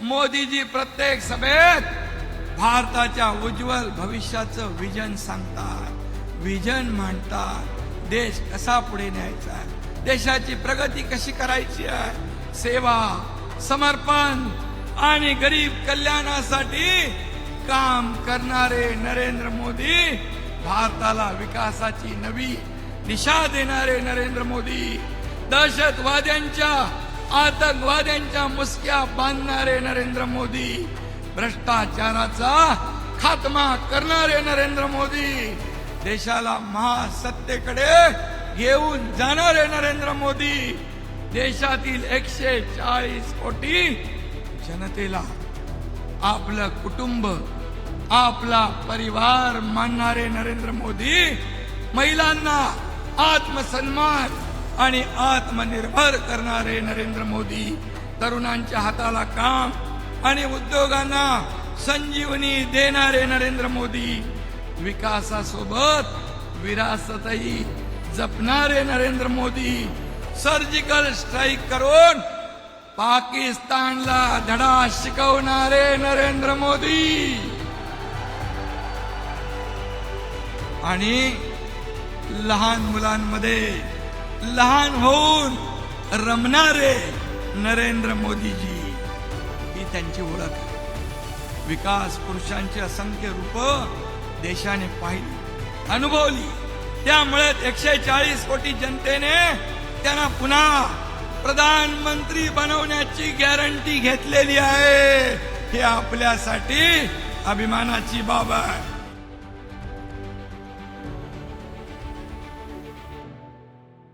मोदीजी प्रत्येक सभेत भारताच्या उज्ज्वल भविष्याचं विजन सांगतात विजन मांडतात. देश कसा पुढे न्यायचा आहे? देशाची प्रगती कशी करायची आहे? सेवा समर्पण आणि गरीब कल्याणासाठी काम करणारे नरेंद्र मोदी भारताला विकासाची नवी दिशा देणारे नरेंद्र मोदी. दहशतवाद्यांच्या आतंकवाद्यांच्या मुसक्या बांधणारे नरेंद्र मोदी. भ्रष्टाचाराचा खात्मा करणारे नरेंद्र मोदी. देशाला महासत्तेकडे घेऊन जाणारे नरेंद्र मोदी. देशातील एकशे चाळीस कोटी जनतेला आपलं कुटुंब आपला परिवार मानणारे नरेंद्र मोदी. महिलांना आत्मसन्मान आणि आत्मनिर्भर करणारे नरेंद्र मोदी. तरुणांच्या हाताला काम आणि उद्योगांना संजीवनी देणारे नरेंद्र मोदी. विकासासोबत विरासतही जपणारे नरेंद्र मोदी. सर्जिकल स्ट्राईक करून पाकिस्तानला धडा शिकवणारे नरेंद्र मोदी. आणि लहान मुलांमध्ये लहान होऊन रमणारे नरेंद्र मोदीजी ही त्यांची ओळख आहे. विकास पुरुषांची असंख्य रूप देशाने पाहिली अनुभवली. त्यामुळे एकशे चाळीस कोटी जनतेने त्यांना पुन्हा प्रधानमंत्री बनवण्याची गॅरंटी घेतलेली आहे. हे आपल्यासाठी अभिमानाची बाब आहे.